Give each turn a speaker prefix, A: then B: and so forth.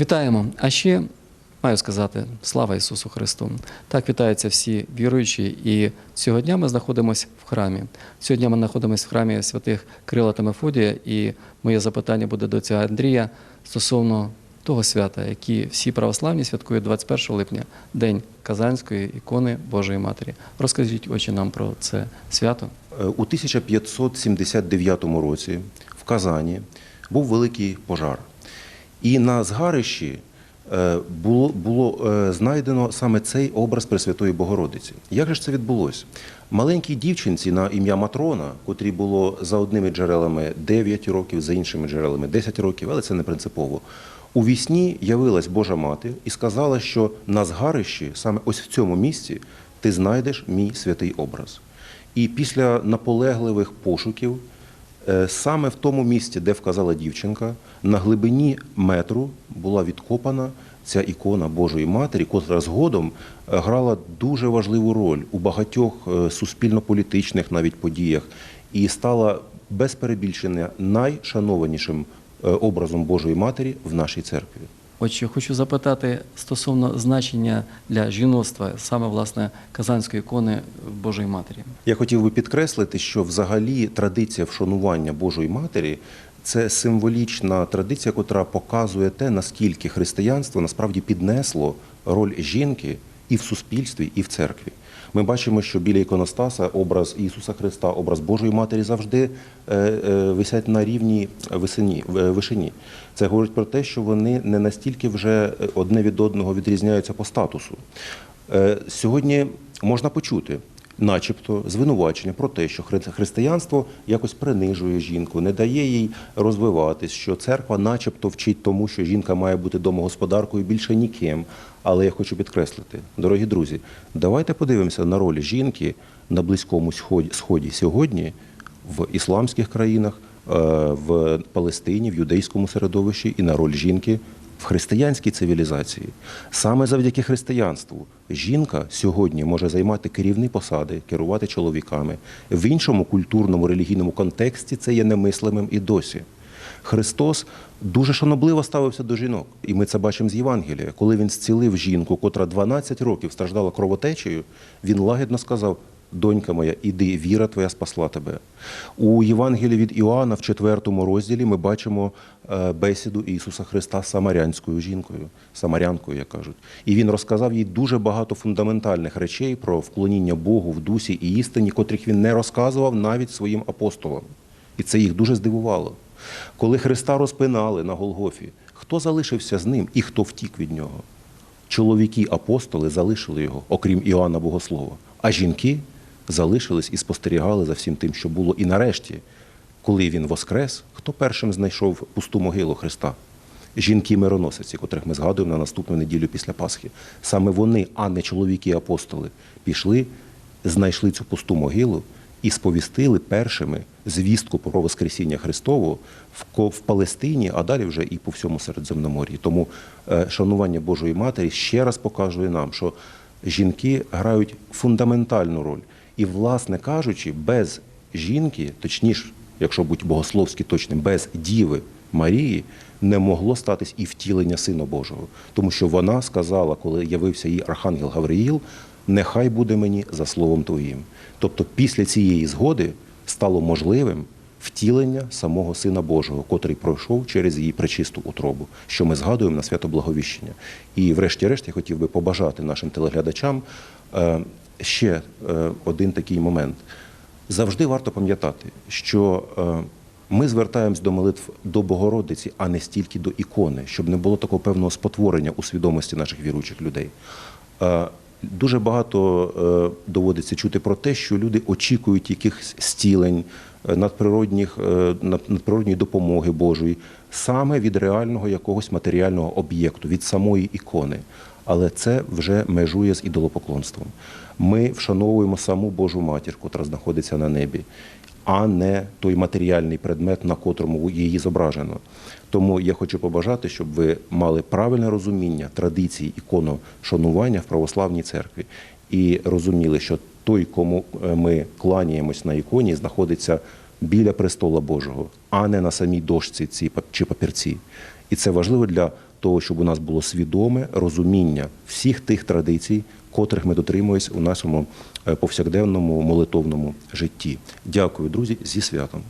A: Вітаємо! А ще маю сказати слава Ісусу Христу. Так вітаються всі віруючі. І цього дня ми знаходимося в храмі. Сьогодні ми знаходимося в храмі святих Крила та Мефодія, і моє запитання буде до цього Андрія стосовно того свята, який всі православні святкують 21 липня, День Казанської ікони Божої Матері. Розкажіть очі нам про це свято.
B: Е, У 1579 році в Казані був великий пожар. І на згарищі е, було, було е, знайдено саме цей образ Пресвятої Богородиці. Як же це відбулося? Маленькій дівчинці на ім'я Матрона, котрій було за одними джерелами 9 років, за іншими джерелами 10 років, але це не принципово. У вісні явилась Божа мати і сказала, що на згарищі, саме ось в цьому місці, ти знайдеш мій святий образ. І після наполегливих пошуків, саме в тому місці, де вказала дівчинка, на глибині метру була відкопана ця ікона Божої Матері, котра згодом е, грала дуже важливу роль у багатьох е, суспільно-політичних навіть подіях і стала без перебільшення найшанованішим е, образом Божої Матері в нашій церкві.
A: Отже, хочу запитати стосовно значення для жіноцтва, саме власне Казанської ікони Божої Матері.
B: Я хотів би підкреслити, що взагалі традиція вшанування Божої Матері це символічна традиція, котра показує те, наскільки християнство насправді піднесло роль жінки і в суспільстві, і в церкві. Ми бачимо, що біля іконостаса образ Ісуса Христа, образ Божої Матері завжди е, е, висять на рівні висині, вишині. Це говорить про те, що вони не настільки вже одне від одного відрізняються по статусу. Е, Сьогодні можна почути, начебто, звинувачення про те, що хри- християнство якось принижує жінку, не дає їй розвиватись, що церква, начебто, вчить тому, що жінка має бути домогосподаркою більше ніким. Але я хочу підкреслити, дорогі друзі, давайте подивимося на роль жінки на близькому сході, сході сьогодні в ісламських країнах, е, в Палестині, в юдейському середовищі і на роль жінки в християнській цивілізації. Саме завдяки християнству жінка сьогодні може займати керівні посади, керувати чоловіками. В іншому культурному релігійному контексті це є немислимим і досі. Христос дуже шанобливо ставився до жінок, і ми це бачимо з Євангелія. Коли він зцілив жінку, котра 12 років страждала кровотечею, він лагідно сказав: Донька моя, іди, віра твоя спасла тебе. У Євангелії від Іоанна в 4 розділі ми бачимо е, бесіду Ісуса Христа з самарянською жінкою, самарянкою, як кажуть. І він розказав їй дуже багато фундаментальних речей про вклоніння Богу в дусі і істині, котрих він не розказував навіть своїм апостолам. І це їх дуже здивувало. Коли Христа розпинали на Голгофі, хто залишився з ним і хто втік від нього? Чоловіки апостоли залишили його, окрім Іоанна Богослова, а жінки залишились і спостерігали за всім тим, що було. І нарешті, коли він воскрес, хто першим знайшов пусту могилу Христа? Жінки-мироносиці, котрих ми згадуємо на наступну неділю після Пасхи. Саме вони, а не чоловіки-апостоли, пішли, знайшли цю пусту могилу і сповістили першими звістку про Воскресіння Христового в, Палестині, а далі вже і по всьому Середземномор'ї. Тому е, шанування Божої Матері ще раз показує нам, що жінки грають фундаментальну роль. І, власне кажучи, без жінки, точніше, якщо бути богословськи точним, без діви Марії не могло статись і втілення Сина Божого. Тому що вона сказала, коли явився їй Архангел Гавриїл, нехай буде мені за словом Твоїм. Тобто після цієї згоди стало можливим втілення самого Сина Божого, котрий пройшов через її пречисту утробу, що ми згадуємо на свято Благовіщення. І, врешті-решт, я хотів би побажати нашим телеглядачам е, ще е, один такий момент. Завжди варто пам'ятати, що е, ми звертаємось до молитв до Богородиці, а не стільки до ікони, щоб не було такого певного спотворення у свідомості наших віруючих людей. Е, Дуже багато доводиться чути про те, що люди очікують якихось зцілень, надприродних, е, надприродньої допомоги Божої саме від реального якогось матеріального об'єкту, від самої ікони. Але це вже межує з ідолопоклонством. Ми вшановуємо саму Божу матір, котра знаходиться на небі, а не той матеріальний предмет, на котрому її зображено. Тому я хочу побажати, щоб ви мали правильне розуміння традицій іконошанування в православній церкві і розуміли, що той, кому е, ми кланяємось на іконі, знаходиться біля престола Божого, а не на самій дошці ці чи папірці. І це важливо для того, щоб у нас було свідоме розуміння всіх тих традицій, котрих ми дотримуємось у нашому е, повсякденному молитовному житті. Дякую, друзі, зі святом.